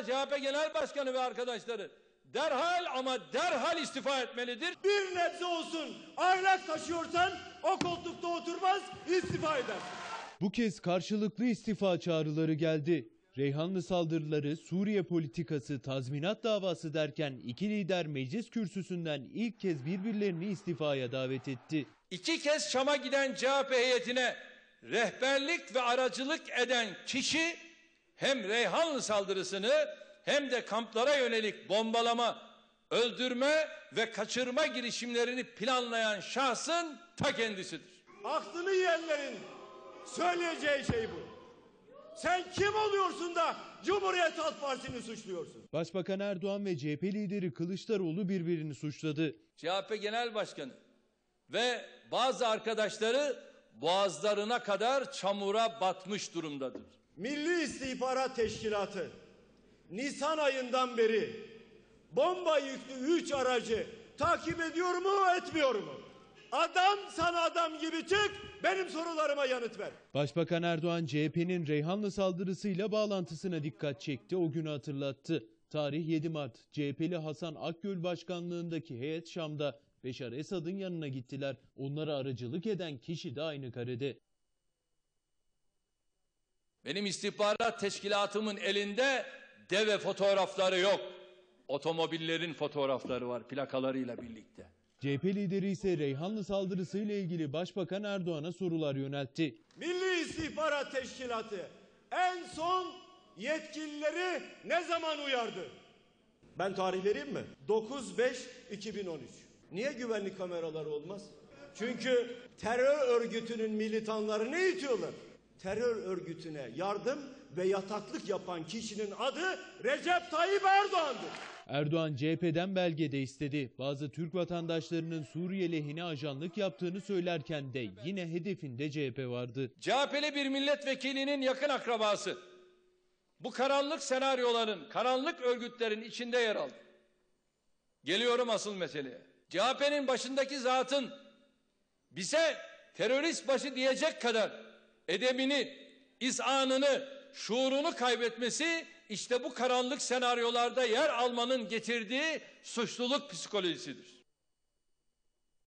CHP Genel Başkanı ve arkadaşları derhal ama derhal istifa etmelidir. Bir nebze olsun ahlak taşıyorsan o koltukta oturmaz istifa edersin. Bu kez karşılıklı istifa çağrıları geldi. Reyhanlı saldırıları, Suriye politikası, tazminat davası derken iki lider meclis kürsüsünden ilk kez birbirlerini istifaya davet etti. İki kez Şam'a giden CHP heyetine rehberlik ve aracılık eden kişi hem Reyhanlı saldırısını hem de kamplara yönelik bombalama, öldürme ve kaçırma girişimlerini planlayan şahsın ta kendisidir. Aklını yiyenlerin söyleyeceği şey bu. Sen kim oluyorsun da Cumhuriyet Halk Partisi'ni suçluyorsun? Başbakan Erdoğan ve CHP lideri Kılıçdaroğlu birbirini suçladı. CHP Genel Başkanı ve bazı arkadaşları boğazlarına kadar çamura batmış durumdadır. Milli İstihbarat Teşkilatı Nisan ayından beri bomba yüklü üç aracı takip ediyor mu etmiyor mu? Adam sana adam gibi çık benim sorularıma yanıt ver. Başbakan Erdoğan CHP'nin Reyhanlı saldırısıyla bağlantısına dikkat çekti, o günü hatırlattı. Tarih 7 Mart, CHP'li Hasan Akgül başkanlığındaki heyet Şam'da Beşar Esad'ın yanına gittiler. Onlara aracılık eden kişi de aynı karede. Benim istihbarat teşkilatımın elinde deve fotoğrafları yok. Otomobillerin fotoğrafları var plakalarıyla birlikte. CHP lideri ise Reyhanlı saldırısıyla ilgili Başbakan Erdoğan'a sorular yöneltti. Milli İstihbarat Teşkilatı en son yetkilileri ne zaman uyardı? Ben tarih vereyim mi? 9-5-2013. Niye güvenlik kameraları olmaz? Çünkü terör örgütünün militanları ne itiyorlar? Terör örgütüne yardım ve yataklık yapan kişinin adı Recep Tayyip Erdoğan'dır. Erdoğan CHP'den belge de istedi. Bazı Türk vatandaşlarının Suriye lehine ajanlık yaptığını söylerken de yine hedefinde CHP vardı. CHP'li bir milletvekilinin yakın akrabası bu karanlık senaryoların, karanlık örgütlerin içinde yer aldı. Geliyorum asıl meseleye. CHP'nin başındaki zatın bize terörist başı diyecek kadar edebini, izanını, şuurunu kaybetmesi işte bu karanlık senaryolarda yer almanın getirdiği suçluluk psikolojisidir.